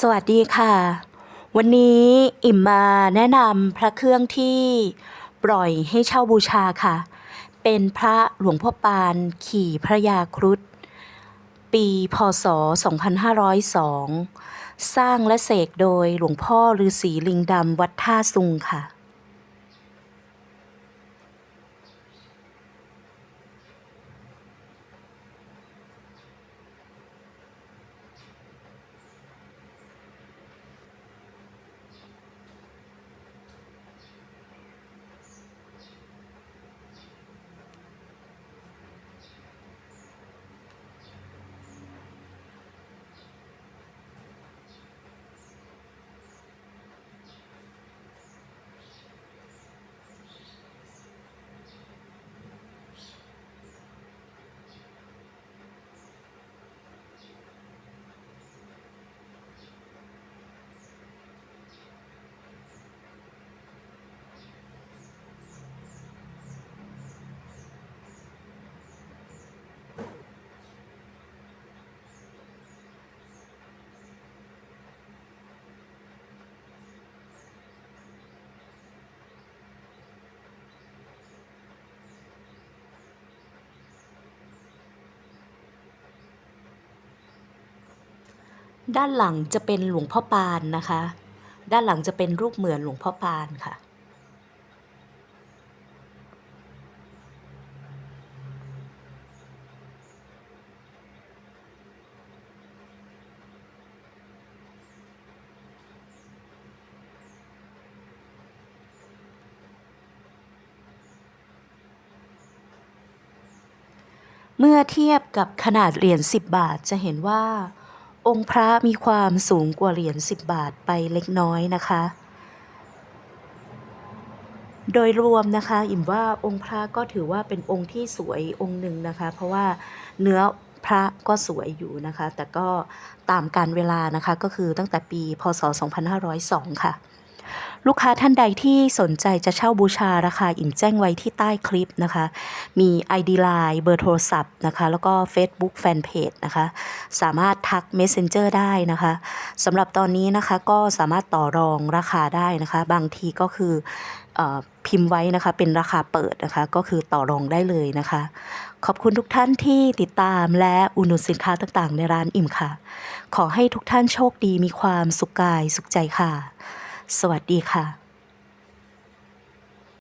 สวัสดีค่ะ วันนี้อิ่มมาแนะนำพระเครื่องที่ปล่อยให้เช่าบูชาค่ะ เป็นพระหลวงพ่อปานขี่พระยาครุฑปีพศ 2502 สร้างและเสกโดยหลวงพ่อฤาษีลิงดำวัดท่าซุงค่ะ ด้านหลังจะเป็นหลวงพ่อปานนะคะ ด้านหลังจะเป็นรูปเหมือนหลวงพ่อปานค่ะ เมื่อเทียบกับขนาดเหรียญ10 บาทจะเห็นว่า องค์พระมีความสูงกว่าเหรียญ10 บาทไปเล็กน้อยนะคะ โดยรวมนะคะ อิ่มว่าองค์พระก็ถือว่าเป็นองค์ที่สวยองค์หนึ่งนะคะ เพราะว่าเนื้อพระก็สวยอยู่นะคะ แต่ก็ตามการเวลานะคะก็คือตั้งแต่ปีพศ 2502 ค่ะ ลูกค้าท่านใดที่สนใจจะเช่าบูชาราคาอิ่มแจ้งไว้ที่ใต้คลิปนะคะ มี ID Line เบอร์โทรศัพท์นะคะ แล้วก็ Facebook Fanpage นะคะ สามารถทัก Messenger ได้นะคะสำหรับตอนนี้นะคะก็สามารถต่อรองราคาได้นะคะ บางทีก็คืออพิมพ์ไว้นะคะเป็นราคาเปิดนะคะก็คือต่อรองได้เลยนะคะ ขอบคุณทุกท่านที่ติดตามและอุดหนุนสินค้าต่างๆ ในร้านอิ่มค่ะ ขอให้ทุกท่านโชคดีมีความสุขกายสุขใจค่ะ สวัสดีค่ะ